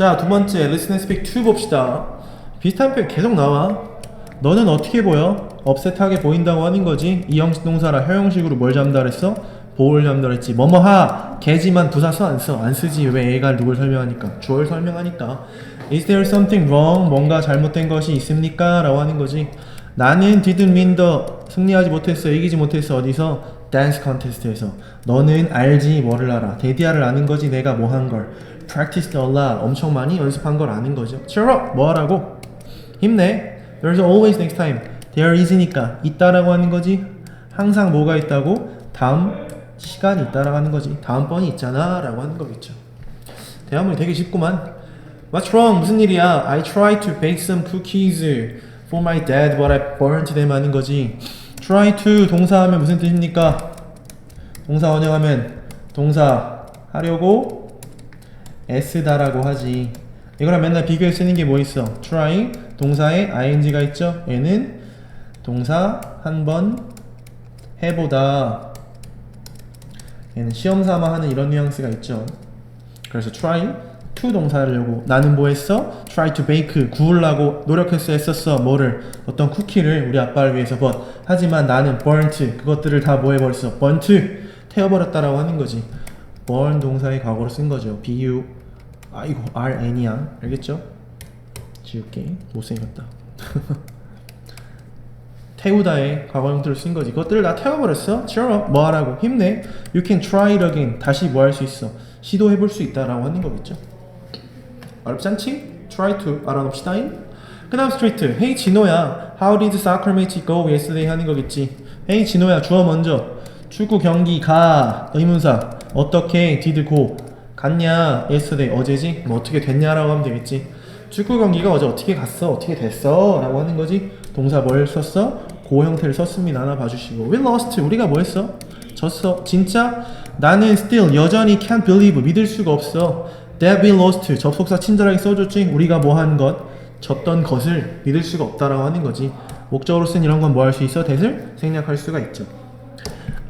자, 두 번째 listen and speak 2 봅시다. 비슷한 표현 계속 나와. 너는 어떻게 보여? 업셋하게 보인다고 하는 거지. 이 형식 동사라 형용식으로 뭘 잡는다랬어? 보호를 잡는다랬지. 뭐뭐하 개지만 부사 써안 써? 안 쓰지. 왜 애가 누굴 설명하니까? 주어를 설명하니까. Is there something wrong? 뭔가 잘못된 것이 있습니까? 라고 하는 거지. 나는 didn't win the 승리하지 못했어. 이기지 못했어. 어디서? 댄스 컨테스트에서. 너는 알지 뭐를 알아. 데디아를 아는 거지. 내가 뭐 한 걸. practiced a lot. 엄청 많이 연습한 걸 아는 거죠. cheer up. 뭐 하라고? 힘내. There's always next time. There is니까 있다라고 하는 거지. 항상 뭐가 있다고? 다음 시간이 있다라고 하는 거지. 다음번이 있잖아 라고 하는 거겠죠. 대화문이 되게 쉽구만. What's wrong? 무슨 일이야? I tried to bake some cookies for my dad, but I burned them 하는 거지. Try to 동사하면 무슨 뜻입니까? 동사 원형하면 동사 하려고 애쓰다라고 하지. 이거랑 맨날 비교해 쓰는 게 뭐 있어? try 동사에 ing가 있죠. 얘는 동사 한 번 해보다. 얘는 시험 삼아 하는 이런 뉘앙스가 있죠. 그래서 try to 동사하려고 나는 뭐 했어? try to bake 구우려고 노력했어 했었어 뭐를? 어떤 쿠키를 우리 아빠를 위해서 but 하지만 나는 burnt 그것들을 다 뭐 해버렸어? burnt 태워버렸다라고 하는 거지. burn 동사의 과거로 쓴 거죠. Bu 아이고 rn이야. 알겠죠? 지울게. 못생겼다. 태우다의 과거 형태를 쓴 거지. 그것들을 다 태워버렸어? Up 뭐 하라고? 힘내. You can try it again. 다시 뭐 할 수 있어? 시도해볼 수 있다라고 하는 거겠죠 어렵지 않지? try to 알아놓읍시다잉? 그 다음 스트레이트. Hey 진호야. How did soccer match go yesterday? 하는 거겠지. Hey 진호야. 주어 먼저. 축구 경기 가. 의문사. 어떻게 did go? 갔냐? yesterday. 어제지? 뭐 어떻게 됐냐라고 하면 되겠지. 축구 경기가 어제 어떻게 갔어? 어떻게 됐어? 라고 하는 거지. 동사 뭘 썼어? 고 형태를 썼습니다. 하나 봐주시고. We lost. 우리가 뭐 했어? 졌어. 진짜? 나는 still 여전히 can't believe 믿을 수가 없어 that we lost 접속사 친절하게 써줬지. 우리가 뭐 한 것? 졌던 것을 믿을 수가 없다라고 하는 거지. 목적으로 쓴 이런 건 뭐 할 수 있어? that을 생략할 수가 있죠.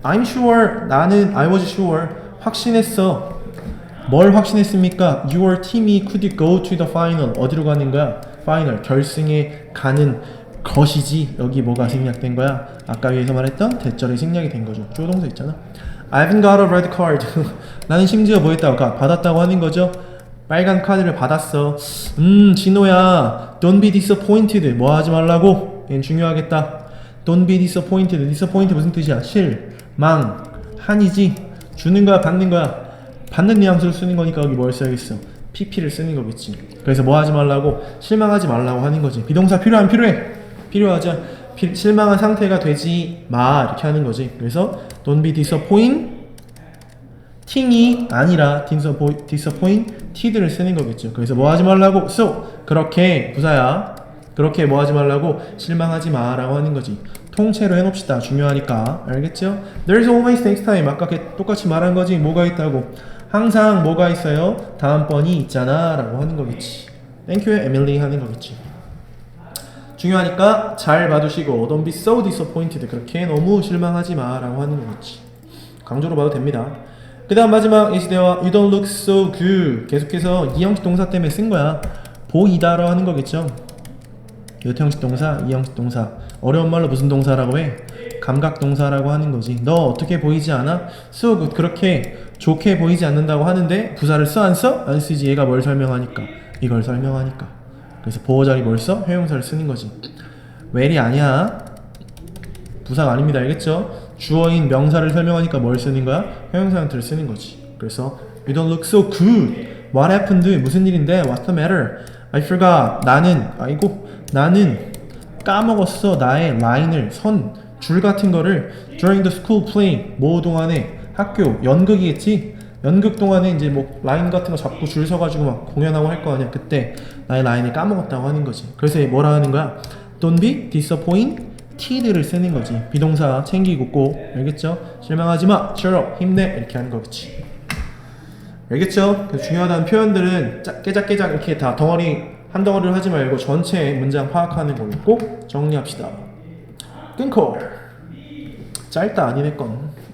I'm sure. 나는 I was sure. 확신했어. 뭘 확신했습니까? Your team이 could go to the final. 어디로 가는 거야? 파이널 결승에 가는 것이지. 여기 뭐가 생략된 거야? 아까 위에서 말했던 대절이 생략이 된 거죠. 주어동사 있잖아 I haven't got a red card 나는 심지어 뭐 했다고 가- 받았다고 하는 거죠 빨간 카드를 받았어 음 진호야 Don't be disappointed 뭐 하지 말라고? 얘는 중요하겠다 Don't be disappointed disappoint 무슨 뜻이야? 실 망 한이지 주는 거야 받는 거야 받는 뉘앙스로 쓰는 거니까 여기 뭘 써야겠어? PP를 쓰는 거겠지. 그래서 뭐 하지 말라고? 실망하지 말라고 하는 거지. 비동사 필요한 필요해. 필요하죠. 피- 실망한 상태가 되지 마 이렇게 하는 거지. 그래서 don't be disappoint 팅이 아니라 disappoint, disappointed를 쓰는 거겠죠. 그래서 뭐 하지 말라고? so 그렇게 부사야. 그렇게 뭐 하지 말라고 실망하지 마라고 하는 거지. 통째로 해놓읍시다. 중요하니까 알겠죠? There's always next time. 아까 걔 똑같이 말한 거지. 뭐가 있다고? 항상 뭐가 있어요? 다음번이 있잖아 라고 하는 거겠지. Thank you, Emily 하는 거겠지. 중요하니까 잘 봐두시고 Don't be so disappointed. 그렇게 너무 실망하지 마라고 하는 거겠지. 강조로 봐도 됩니다. 그 다음 마지막 예시대와 You don't look so good. 계속해서 이 형식 동사 때문에 쓴 거야. 보이다라고 하는 거겠죠. 요태 형식 동사, 이 형식 동사. 어려운 말로 무슨 동사라고 해? 감각 동사라고 하는 거지. 너 어떻게 보이지 않아? so good. 그렇게 좋게 보이지 않는다고 하는데 부사를 써 안 써? 안 쓰지. 얘가 뭘 설명하니까. 이걸 설명하니까. 그래서 보호 자리 뭘 써? 회용사를 쓰는 거지. 웰이 아니야. 부사가 아닙니다. 알겠죠? 주어인 명사를 설명하니까 뭘 쓰는 거야? 형용사 형태를 쓰는 거지. 그래서 You don't look so good. What happened? 무슨 일인데? What's the matter? I forgot. 나는 아이고 나는 까먹었어 나의 라인을 선 줄 같은 거를 during the school play 뭐 동안에 학교 연극이겠지 연극 동안에 이제 뭐 라인 같은 거 잡고 줄 서가지고 막 공연하고 할 거 아니야. 그때 나의 라인을 까먹었다고 하는 거지. 그래서 뭐라 하는 거야? Don't be disappointed를 쓰는 거지. 비동사 챙기고 꼭. 알겠죠? 실망하지 마. Cheer 힘내. 이렇게 하는 거겠지. 알겠죠? 그래서 중요하다는 표현들은 짜- 깨작깨작 이렇게 다 덩어리 한 덩어리를 하지 말고 전체 문장 파악하는 걸로 꼭 정리합시다. 끊고. 짧다 아니네 건.